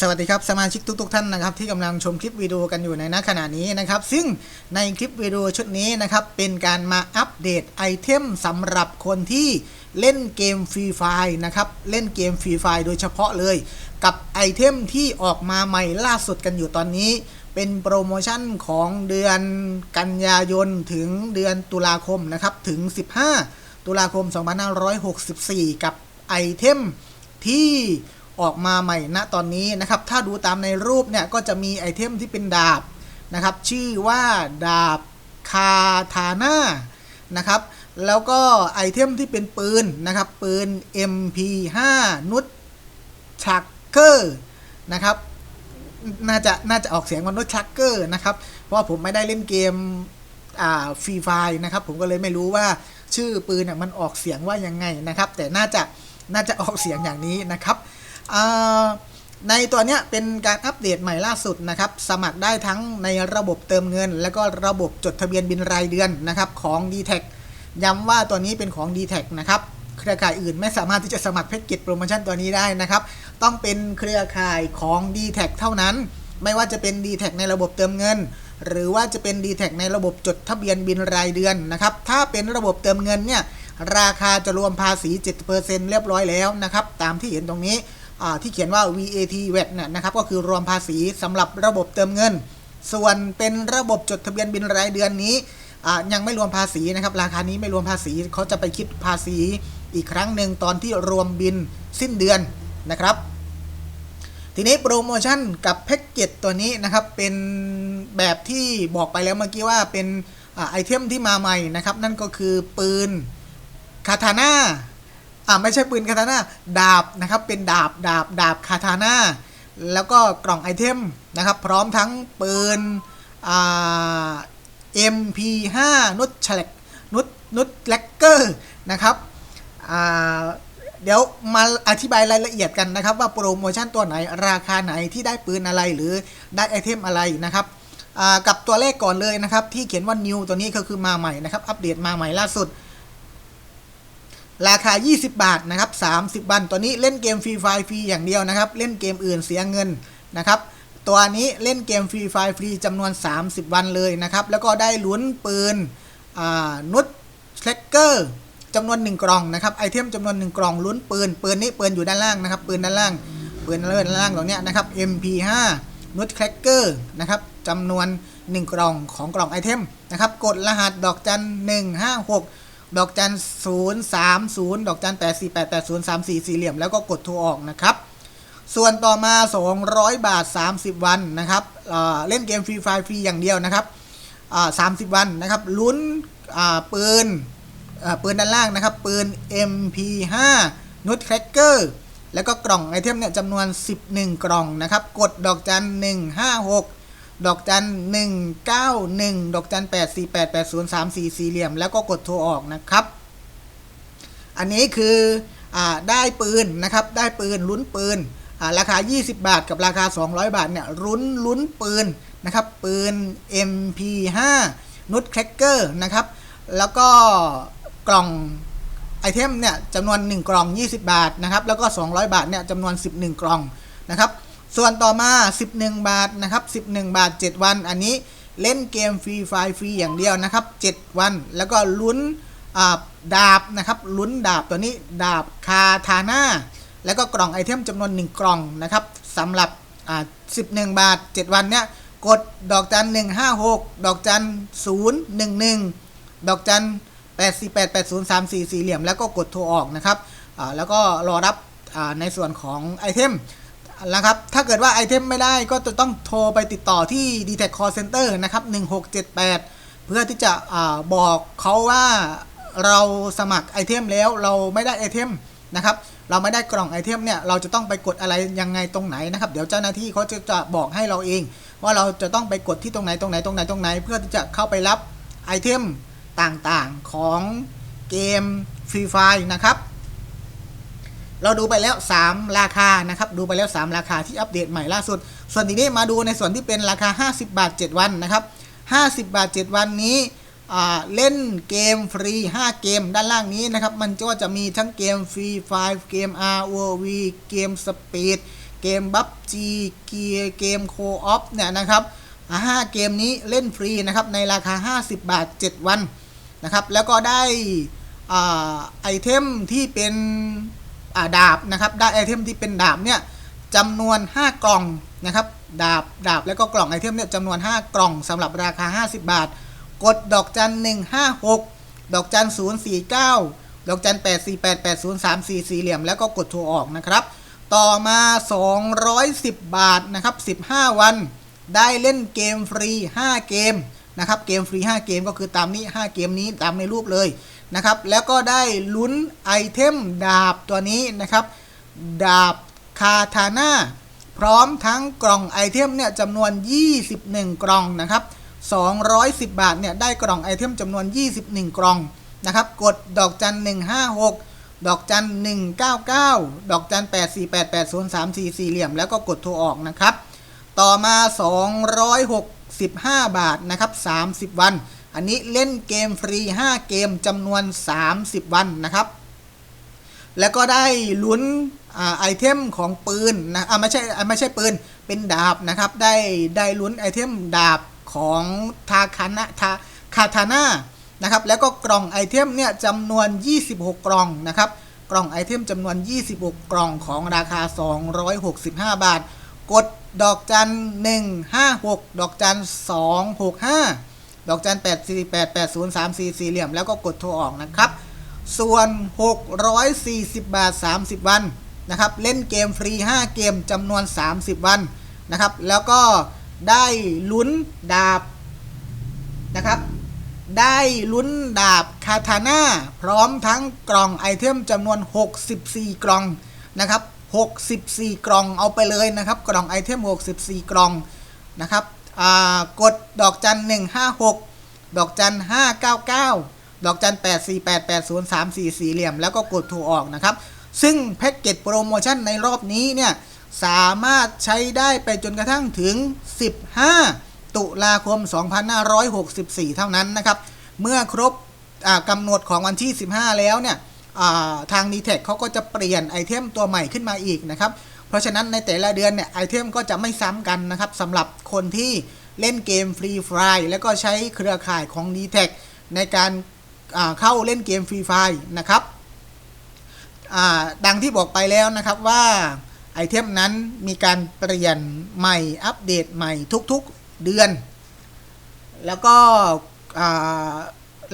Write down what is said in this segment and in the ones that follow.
สวัสดีครับสมาชิกทุกๆท่านนะครับที่กำลังชมคลิปวิดีโอกันอยู่ในณขณะนี้นะครับ ซึ่งในคลิปวิดีโอชุดนี้นะครับเป็นการมาอัปเดตไอเทมสำหรับคนที่เล่นเกมฟรีไฟนะครับเล่นเกมฟรีไฟโดยเฉพาะเลย กับไอเทมที่ออกมาใหม่ล่าสุดกันอยู่ตอนนี้ เป็นโปรโมชั่นของเดือนกันยายนถึงเดือนตุลาคมนะครับถึง 15 ตุลาคม 2564 กับไอเทมที่ ออกมาใหม่ณตอนนี้นะครับ ถ้าดูตามในรูปเนี่ยก็จะมีไอเทมที่เป็นดาบนะครับ ชื่อว่าดาบคาทาน่านะครับ แล้วก็ไอเทมที่เป็นปืนนะครับ ปืน MP5 นุชชักเกอร์นะครับ น่าจะน่าจะออกเสียงว่านุชชักเกอร์นะครับ เพราะผมไม่ได้เล่นเกมอ่าฟรีไฟนะครับ ผมก็เลยไม่รู้ว่าชื่อปืนเนี่ยมันออกเสียงว่ายังไงนะครับ แต่น่าจะน่าจะออกเสียงอย่างนี้นะครับ ในตัวเนี้ยเป็นการอัปเดตใหม่ล่าสุดนะครับ สมัครได้ทั้งในระบบเติมเงิน และก็ระบบจดทะเบียนบินรายเดือนนะครับของ d t แทย้ำว่าตัวนี้เป็นของ d t แทนะครับเครือข่ายอื่นไม่สามารถที่จะสมัครแพ็กเกจโปรโมชั่นตัวนี้ได้นะครับ ต้องเป็นเครือข่ายของ d t แทเท่านั้น ไม่ว่าจะเป็น d t แทในระบบเติมเงิน หรือว่าจะเป็น d t แทในระบบจดทะเบียนบินรายเดือนนะครับถ้าเป็นระบบเติมเงินเนี่ยราคาจะรวมภาษี 7%เรียบร้อยแล้วนะครับตามที่เห็นตรงนี้ ที่เขียนว่า VAT VAT เนี่ยนะครับก็คือรวมภาษีสำหรับระบบเติมเงิน ส่วนเป็นระบบจดทะเบียนบินรายเดือนนี้ยังไม่รวมภาษีนะครับราคานี้ไม่รวมภาษีเขาจะไปคิดภาษีอีกครั้งหนึ่งตอนที่รวมบินสิ้นเดือนนะครับ ทีนี้โปรโมชั่นกับแพ็กเกจตัวนี้นะครับเป็นแบบที่บอกไปแล้วเมื่อกี้ว่าเป็นไอเทมที่มาใหม่นะครับ นั่นก็คือปืนคาทาน่า อ่าไม่ใช่ปืนคาทาน่าดาบนะครับเป็นดาบดาบดาบคาทาน่าแล้วก็กล่องไอเทมนะครับ พร้อมทั้งปืนอ่า MP5 นุชเฉลกนุชนุชแลกเกอร์นะครับอ่าเดี๋ยวมาอธิบายรายละเอียดกันนะครับ ว่าโปรโมชั่นตัวไหนราคาไหนที่ได้ปืนอะไรหรือได้ไอเทมอะไรนะครับกับตัวเลขก่อนเลยนะครับ ที่เขียนว่า new ตัวนี้ก็คือมาใหม่นะครับ อัปเดตมาใหม่ล่าสุด ราคา 20 บาทนะครับ30 วันตัวนี้เล่นเกมฟรีไฟฟรีอย่างเดียวนะครับ เล่นเกมอื่นเสียเงินนะครับ ตัวนี้เล่นเกมฟรีไฟฟรีจำนวน 30 วันเลยนะครับ แล้วก็ได้ลุ้นปืนนุชเทรกเกอร์จำนวน 1 กล่องนะครับไอเทมจำนวน 1 กล่องลุ้นปืน ปืนนี้ปืนอยู่ด้านล่างนะครับ ปืนด้านล่าง ปืนด้านล่างตรงนี้นะครับ MP5 นุชแครกเกอร์นะครับจำนวน 1 กล่องของกล่องไอเทมนะครับ กดรหัสดอกจัน156 ดอกจัน0 3 0ดอกจัน8 4 8 8 0 3 4สี่เหลี่ยมแล้วก็กดโทรออกนะครับ ส่วนต่อมา 200 บาท 30 วันนะครับเเล่นเกมฟรีไฟฟรีอย่างเดียวนะครับ30วันนะครับลุ้นปืนปืนด้านล่างนะครับ ปืน MP5 นุชแครกเกอร์แล้วก็กล่องไอเทมเนี่ยจำนวน 11 กล่องนะครับ กดดอกจัน 156 ดอกจันหนึ่งเก้าหนึ่งดอกจันแปดสี่แปดแปดศูนย์สามสี่สี่เหลี่ยม แล้วก็กดโทรออกนะครับ อันนี้คืออได้ปืนนะครับ ได้ปืนลุ้นปืนราคา 20 บาทกับราคา 200 บาทเนี่ยลุ้นลุ้นปืนนะครับ ปืน MP5 นุชแครกเกอร์นะครับ แล้วก็กล่องไอเทมเนี่ยจำนวน 1 กล่อง 20 บาทนะครับ แล้วก็ 200 บาทเนี่ยจำนวน 11 กล่องนะครับ ส่วนต่อมา 11 บาทนะครับ 11 บาท 7 วัน อันนี้เล่นเกมฟรีไฟฟรีอย่างเดียวนะครับ 7 วัน แล้วก็ลุ้นดาบนะครับ ลุ้นดาบตัวนี้ดาบคาทาน่า แล้วก็กล่องไอเทมจำนวน 1 กล่องนะครับสำหรับ 11 บาท 7 วันเนี้ยกดดอกจัน 156 ดอกจัน 011 ดอกจัน 8488034 สี่เหลี่ยม แล้วก็กดโทรออกนะครับแล้วก็รอรับในส่วนของไอเทม นะครับ ถ้าเกิดว่าไอเทมไม่ได้ก็จะต้องโทรไปติดต่อที่ d t แท Call Center นะครับ 1678 เพื่อที่จะอบอกเขาว่าเราสมัครไอเทมแล้วเราไม่ได้ไอเทมนะครับ เราไม่ได้กล่องไอเทมเนี่ย เราจะต้องไปกดอะไรยังไงตรงไหนนะครับ เดี๋ยวเจ้าหน้าที่เขาจะจะบอกให้เราเอง ว่าเราจะต้องไปกดที่ตรงไหนตรงไหนตรงไหนตรงไหน เพื่อที่จะเข้าไปรับไอเทมต่างๆของเกมฟรีไฟนะครับ เราดูไปแล้ว 3 ราคานะครับดูไปแล้ว 3 ราคาที่อัปเดตใหม่ล่าสุด ส่วนทีนี้มาดูในส่วนที่เป็นราคา 50 บาท 7 วันนะครับ50 บาท 7 วันนี้เล่นเกมฟรี 5 เกมด้านล่างนี้นะครับ มันก็จะมีทั้งเกมฟรีไฟเกม ROV เกมสปีดเกมบัฟจีเกียเกมโคออฟเนี่ยนะครับอ่าห้าเกมนี้เล่นฟรีนะครับในราคา 50 บาท 7 วันนะครับ แล้วก็ได้อาไอเทมที่เป็น ดาบนะครับได้ไอเทมที่เป็นดาบเนี่ยจำนวน 5 กล่องนะครับดาบดาบแล้วก็กล่องไอเทมเนี่ยจำนวน 5 กล่องสำหรับราคา 50 บาท กดดอกจัน 156 ดอกจัน 049 ดอกจัน 8488034สี่เหลี่ยม แล้วก็กดโทรออกนะครับ ต่อมา 210 บาทนะครับ 15 วัน ได้เล่นเกมฟรี 5 เกมนะครับเกมฟรี 5 เกมก็คือตามนี้ 5 เกมนี้ตามในรูปเลย นะครับ แล้วก็ได้ลุ้นไอเทมดาบตัวนี้นะครับ ดาบคาทาน่าพร้อมทั้งกล่องไอเทมเนี่ยจำนวน 21 กล่องนะครับ 210 บาทเนี่ยได้กล่องไอเทมจำนวน 21 กล่องนะครับ กดดอกจัน 156 ดอกจัน 199 ดอกจัน 8488034 สี่เหลี่ยม แล้วก็กดโทรออกนะครับ ต่อมา 265 บาทนะครับ 30 วัน อันนี้เล่นเกมฟรี 5 เกมจำนวน 30 วันนะครับ แล้วก็ได้ลุ้นอไอเทมของปืนนะอ่าไม่ใช่ไม่ใช่ปืน เป็นดาบนะครับ ได้ได้ลุ้นไอเทมดาบของทาคานะทาคาทาน่านะครับ แล้วก็กล่องไอเทมเนี่ยจำนวน 26 กล่องนะครับ กล่องไอเทมจำนวน 26 กล่องของราคา 265 บาท กดดอกจัน 156 ดอกจัน 265 ดอกจัน8488034สี่เหลี่ยมแล้วก็กดโทรออกนะครับ ส่วน 640 บาท 30 วันนะครับ เล่นเกมฟรี 5 เกมจำนวน 30 วันนะครับ แล้วก็ได้ลุ้นดาบนะครับ ได้ลุ้นดาบคาทาน่าพร้อมทั้งกล่องไอเทมจำนวน 64 กล่องนะครับ 64 กล่องเอาไปเลยนะครับ กล่องไอเทม 64 กล่องนะครับ กดดอกจัน 156 ดอกจัน 599 ดอกจัน 8488034 สี่เหลี่ยม แล้วก็กดโทรออกนะครับ ซึ่งแพ็กเกจโปรโมชั่นในรอบนี้เนี่ย สามารถใช้ได้ไปจนกระทั่งถึง 15 ตุลาคม 2564 เท่านั้นนะครับ เมื่อครบกำหนดของวันที่ 15 แล้วเนี่ยทาง d t แทเขาก็จะเปลี่ยนไอเทมตัวใหม่ขึ้นมาอีกนะครับ เพราะฉะนั้นในแต่ละเดือนเนี่ยไอเทมก็จะไม่ซ้ำกันนะครับสำหรับคนที่เล่นเกมฟรีไฟล์แล้วก็ใช้เครือข่ายของ d t แทในการเข้าเล่นเกมฟรีไฟล์นะครับดังที่บอกไปแล้วนะครับว่าไอเทมนั้นมีการเปลี่ยนใหม่อัปเดตใหม่ทุกๆเดือน แล้วก็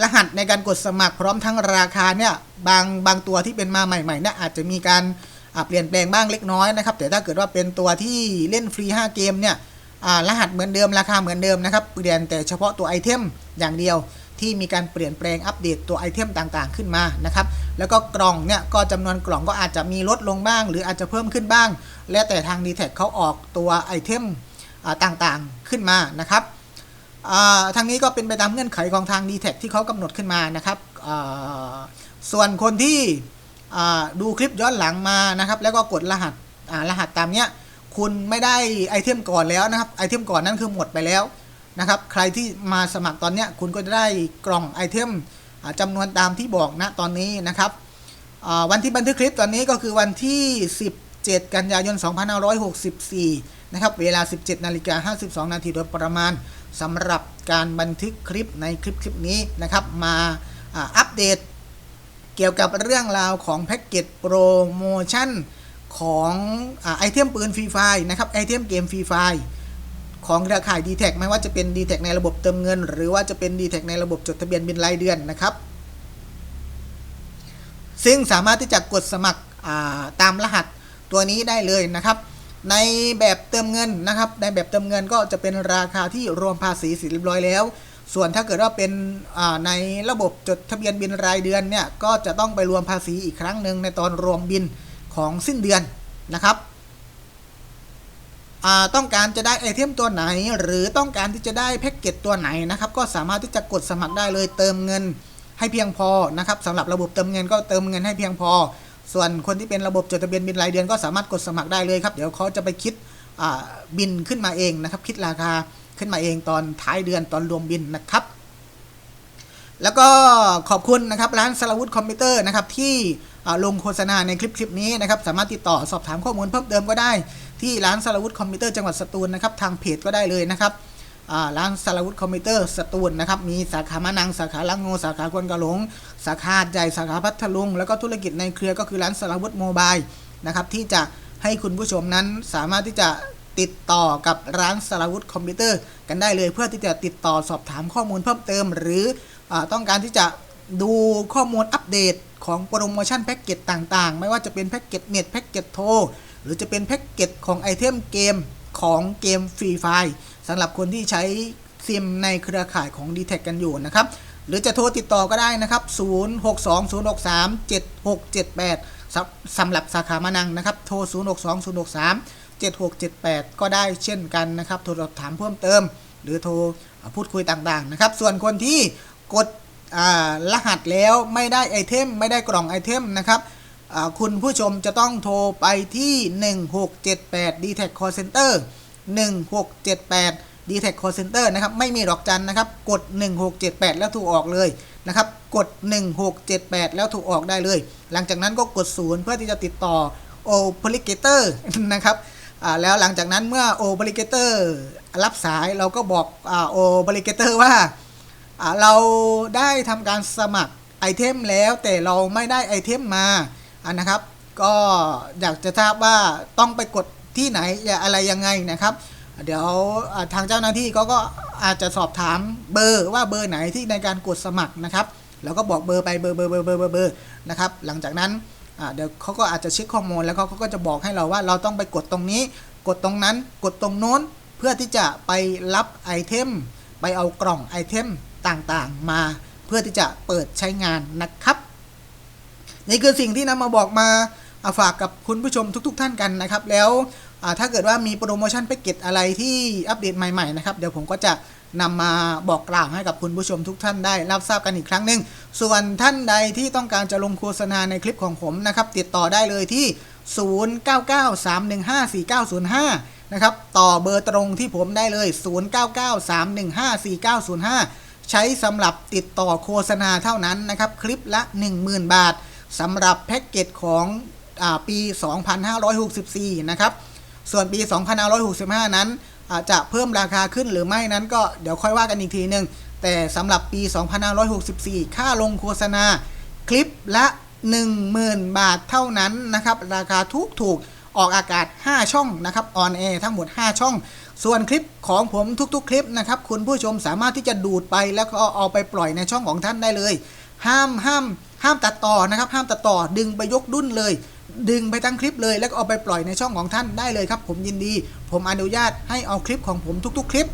รหัสในการกดสมัครพร้อมทั้งราคาเนี่ยบางบางตัวที่เป็นมาใหม่ๆเนี่ยอาจจะมีการ เปลี่ยนแปลงบ้างเล็กน้อยนะครับ แต่ถ้าเกิดว่าเป็นตัวที่เล่นฟรี 5 เกมเนี่ยรหัสเหมือนเดิมราคาเหมือนเดิมนะครับ เปลี่ยนแต่เฉพาะตัวไอเทมอย่างเดียวที่มีการเปลี่ยนแปลงอัปเดตตัวไอเทมต่างๆ ขึ้นมานะครับ แล้วก็กล่องเนี่ยก็จำนวนกล่องก็อาจจะมีลดลงบ้าง หรืออาจจะเพิ่มขึ้นบ้าง แล้วแต่ทาง d t แทเขาออกตัวไอเทมต่างๆขึ้นมานะครับทางนี้ก็เป็นไปตามเงื่อนไขของทาง d t แทที่เขากำหนดขึ้นมานะครับส่วนคนที่ ดูคลิปย้อนหลังมานะครับ แล้วก็กดรหัสรหัสตามเนี้ยคุณไม่ได้ไอเทมก่อนแล้วนะครับไอเทมก่อนนั้นคือหมดไปแล้วนะครับใครที่มาสมัครตอนเนี้ยคุณก็จะได้กล่องไอเทมจำนวนตามที่บอกนะตอนนี้นะครับวันที่บันทึกคลิปตอนนี้ก็คือวันที่ 17 กันยายน 2564 นะครับ เวลา 17นาฬิกา52 นาทีโดยประมาณสำหรับการบันทึกคลิปในคลิปคลิปนี้นะครับ มาอัปเดต เกี่ยวกับเรื่องราวของแพ็กเกจโปรโมชั่นของอไอเทมปืนฟรีไฟนะครับไอเทมเกมฟรีไฟของเครือข่าย d t แทไม่ว่าจะเป็น d t แทในระบบเติมเงิน หรือว่าจะเป็น d t แทในระบบจดทะเบียนบินรายเดือนนะครับ ซึ่งสามารถที่จะกดสมัคราตามรหัสตัวนี้ได้เลยนะครับ ในแบบเติมเงินนะครับ ในแบบเติมเงินก็จะเป็นราคาที่รวมภาษีเสร็จเรียบร้อยแล้ว ส่วนถ้าเกิดว่าเป็นในระบบจดทะเบียนบินรายเดือนเนี่ยก็จะต้องไปรวมภาษีอีกครั้งหนึ่งในตอนรวมบินของสิ้นเดือนนะครับต้องการจะได้ไอเทมตัวไหน หรือต้องการที่จะได้แพ็กเกจตัวไหนนะครับก็สามารถที่จะกดสมัครได้เลยเติมเงินให้เพียงพอนะครับสำหรับระบบเติมเงินก็เติมเงินให้เพียงพอ ส่วนคนที่เป็นระบบจดทะเบียนบินรายเดือนก็สามารถกดสมัครได้เลยครับเดี๋ยวเขาจะไปคิดบินขึ้นมาเองนะครับคิดราคา ขึ้นมาเองตอนท้ายเดือนตอนรวมบินนะครับ แล้วก็ขอบคุณนะครับร้านสลาวุธคอมพิวเตอร์นะครับที่ลงโฆษณาในคลิปคลิปนี้นะครับสามารถติดต่อสอบถามข้อมูลเพิ่มเติมก็ได้ ที่ร้านสารวุฒคอมพิวเตอร์จังหวัดสตูลนะครับทางเพจก็ได้เลยนะครับร้านสารวุฒิคอมพิวเตอร์สตูลนะครับมีสาขามะนัง สาขาลังโงสาขาควนกะหลง สาขาใหญ่สาขาพัทลุง แล้วก็ธุรกิจในเครือก็คือร้านสารวุฒิโมบายนะครับที่จะให้คุณผู้ชมนั้นสามารถที่จะ ติดต่อกับร้านสารวุฒิคอมพิวเตอร์ กันได้เลยเพื่อที่จะติดต่อสอบถามข้อมูลเพิ่มเติม หรืออต้องการที่จะดูข้อมูลอัปเดตของโปรโมชั่นแพ็กเกจต่างๆ ไม่ว่าจะเป็นแพ็กเกจเน็ตแพ็กเกจโทรหรือจะเป็นแพ็กเกจของไอเทมเกมของเกมฟรีไฟสำหรับคนที่ใช้ซิมในเครือข่ายของ d t แทกันอยู่นะครับ หรือจะโทรติดต่อก็ได้นะครับ 0620637678สำหรับสาขามานังนะครับ โทร 062063 7678 ก็ได้เช่นกันนะครับโทรสอบถามเพิ่มเติม หรือโทรพูดคุยต่างๆนะครับ ส่วนคนที่กดรหัสแล้วไม่ได้ไอเทมไม่ได้กล่องไอเทมนะครับคุณผู้ชมจะต้องโทรไปที่ 1678 d t แท Call Center 1678 d t แท Call Center นะครับไม่มีดอกจันนะครับ กด 1678 แล้วถูกออกเลยนะครับ กด 1678 แล้วถูกออกได้เลย หลังจากนั้นก็กดศูนย์เพื่อที่จะติดต่อ o p e r a t o r นะครับ แล้วหลังจากนั้นเมื่อ o p e r a t o r รับสายเราก็บอกโอ่า o p e r a t o r ว่าอ่าเราได้ทำการสมัครไอเทมแล้วแต่เราไม่ได้ไอเทมมาอ่านะครับ ก็อยากจะทราบว่าต้องไปกดที่ไหนอะไรยังไงนะครับ เดี๋ยวทางเจ้าหน้าที่เขาก็อาจจะสอบถามเบอร์ว่าเบอร์ไหนที่ในการกดสมัครนะครับ แล้วก็บอกเบอร์ไปเบอร์เบอร์เบอร์เบอร์เบอร์นะครับ หลังจากนั้น เดี๋ยวเขาก็อาจจะเช็คข้อมูลแล้วเขาเขาก็จะบอกให้เราว่าเราต้องไปกดตรงนี้ กดตรงนั้น กดตรงโน้น เพื่อที่จะไปรับไอเทม ไปเอากล่องไอเทมต่างๆมา เพื่อที่จะเปิดใช้งานนะครับ นี่คือสิ่งที่นำมาบอกมาาฝากกับคุณผู้ชมทุก ๆ ท่านกันนะครับ แล้วถ้าเกิดว่ามีโปรโมชั่นแพ็กเกจอะไรที่อัปเดตใหม่ๆนะครับ เดี๋ยวผมก็จะนำมาบอกกล่าวให้กับคุณผู้ชมทุกท่านได้รับทราบกันอีกครั้งหนึ่งส่วนท่านใดที่ต้องการจะลงโฆษณาในคลิปของผมนะครับ ติดต่อได้เลยที่ 0993154905 นะครับ ต่อเบอร์ตรงที่ผมได้เลย 0993154905 ใช้สำหรับติดต่อโฆษณาเท่านั้นนะครับ คลิปละ 10,000 บาทสำหรับแพ็กเกจของอปี 2564 นะครับ ส่วนปี 2565 นั้นอาจจะเพิ่มราคาขึ้นหรือไม่นั้นก็เดี๋ยวค่อยว่ากันอีกทีหนึ่ง แต่สำหรับปี 2564 ค่าลงโฆษณาคลิปละ 10,000 บาทเท่านั้นนะครับ ราคาถูกถูกออกอากาศ 5 ช่องนะครับออนแอร์ทั้งหมด 5 ช่อง ส่วนคลิปของผมทุกๆ คลิปนะครับ คุณผู้ชมสามารถที่จะดูดไปแล้วก็เอาไปปล่อยในช่องของท่านได้เลย ห้ามห้ามห้ามตัดต่อนะครับ ห้ามตัดต่อดึงไปยกดุ้นเลย ดึงไปทั้งคลิปเลย แล้วก็เอาไปปล่อยในช่องของท่านได้เลยครับ ผมยินดี ผมอนุญาตให้เอาคลิปของผมทุก ๆ คลิป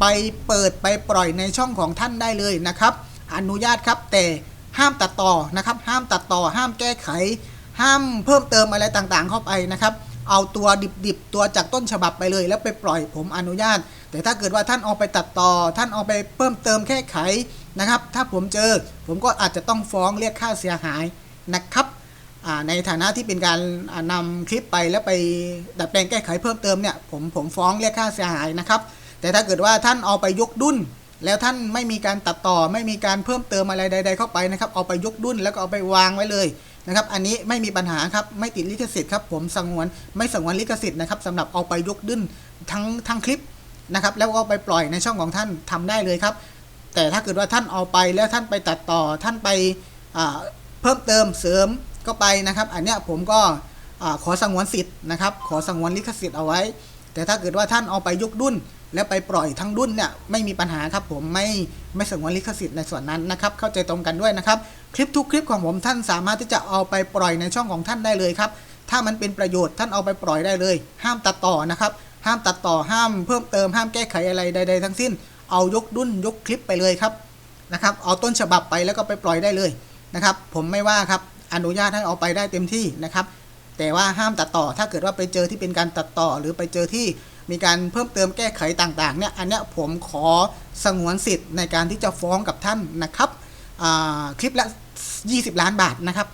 ไปเปิดไปปล่อยในช่องของท่านได้เลยนะครับ อนุญาตครับแต่ห้ามตัดต่อนะครับ ห้ามตัดต่อ ห้ามแก้ไข ห้ามเพิ่มเติมอะไรต่างๆ เข้าไปนะครับ เอาตัวดิบๆตัวจากต้นฉบับไปเลย แล้วไปปล่อยผมอนุญาต แต่ถ้าเกิดว่าท่านเอาไปตัดต่อ ท่านเอาไปเพิ่มเติมแก้ไขนะครับ ถ้าผมเจอผมก็อาจจะต้องฟ้องเรียกค่าเสียหายนะครับในฐานะที่เป็นการอ่านำคลิปไปแล้วไปดัดแปลงแก้ไขเพิ่มเติมเนี่ยผมผมฟ้องเรียกค่าเสียหายนะครับ แต่ถ้าเกิดว่าท่านเอาไปยกดุ้น แล้วท่านไม่มีการตัดต่อไม่มีการเพิ่มเติมอะไรใด ๆ เข้าไปนะครับเอาไปยกดุ้นแล้วก็เอาไปวางไว้เลยนะครับอันนี้ไม่มีปัญหาครับไม่ติดลิขสิทธิ์ครับผมสงวนไม่สงวนลิขสิทธิ์นะครับสำหรับเอาไปยกดุ้นทั้งทั้งคลิปนะครับแล้วก็เอาไปปล่อยในช่องของท่านทำได้เลยครับ แต่ถ้าเกิดว่าท่านเอาไปแล้วท่านไปตัดต่อท่านไปเพิ่มเติมเสริมก็ไปนะครับ อันเนี้ยผมก็อขอสงวนสิทธิ์นะครับ ขอสงวนลิขสิทธิ์เอาไว้ แต่ถ้าเกิดว่าท่านเอาไปยกดุนแล้วไปปล่อยทั้งดุนเนี่ยไม่มีปัญหาครับผมไม่ไม่สงวนลิขสิทธิ์ในส่วนนั้นนะครับเข้าใจตรงกันด้วยนะครับ คลิปทุกคลิปของผมท่านสามารถที่จะเอาไปปล่อยในช่องของท่านได้เลยครับถ้ามันเป็นประโยชน์ท่านเอาไปปล่อยได้เลย ห้ามตัดต่อนะครับห้ามตัดต่อห้ามเพิ่มเติมห้ามแก้ไขอะไรใด ๆ ทั้งสิ้น เอายกดุนยกคลิปไปเลยครับนะครับเอาต้นฉบับไปแล้วก็ไปปล่อยได้เลยนะครับผมไม่ว่าครับอนุญาตให้เอาไปได้เต็มที่นะครับ แต่ว่าห้ามตัดต่อ ถ้าเกิดว่าไปเจอที่เป็นการตัดต่อ หรือไปเจอที่มีการเพิ่มเติมแก้ไขต่างๆเนี่ยอันเนี้ยผมขอสงวนสิทธิ์ในการที่จะฟ้องกับท่านนะครับคลิปละ 20 ล้านบาทนะครับ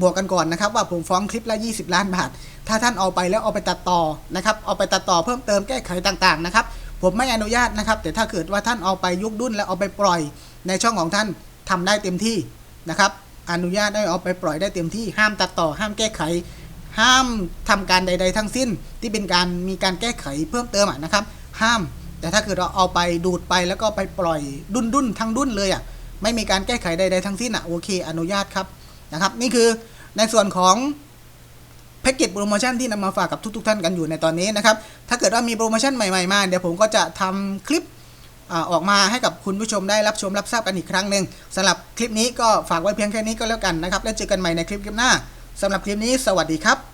บวกกันก่อนนะครับ ว่าผมฟ้องคลิปละ 20 ล้านบาท ถ้าท่านเอาไปแล้วเอาไปตัดต่อนะครับ เอาไปตัดต่อเพิ่มเติมแก้ไขต่างๆนะครับ ผมไม่อนุญาตนะครับ แต่ถ้าเกิดว่าท่านเอาไปยุกดุ้นแล้วเอาไปปล่อยในช่องของท่านทำได้เต็มที่นะครับ อนุญาตให้เอาไปปล่อยได้เต็มที่ห้ามตัดต่อ ห้ามแก้ไข ห้ามทำการใด ๆ ทั้งสิ้น ที่เป็นการมีการแก้ไขเพิ่มเติมะนะครับ ห้าม แต่ถ้าเกิดเราเอาไปดูดไปแล้วก็ไปปล่อยดุนดุนๆทั้งดุนเลยอะไม่มีการแก้ไขใดๆทั้งสิ้นอะโอเค อนุญาตครับนะครับนี่คือในส่วนของแพ็กเกจโปรโมชั่นที่นำมาฝากกับทุกๆ ท่านกันอยู่ในตอนนี้นะครับ ถ้าเกิดว่ามีโปรโมชั่นใหม่ๆมา เดี๋ยวผมก็จะทำคลิป ออกมาให้กับคุณผู้ชมได้รับชมรับทราบกันอีกครั้งหนึ่งสำหรับคลิปนี้ก็ฝากไว้เพียงแค่นี้ก็แล้วกันนะครับ แล้วเจอกันใหม่ในคลิปคลิปหน้าสำหรับคลิปนี้ สวัสดีครับ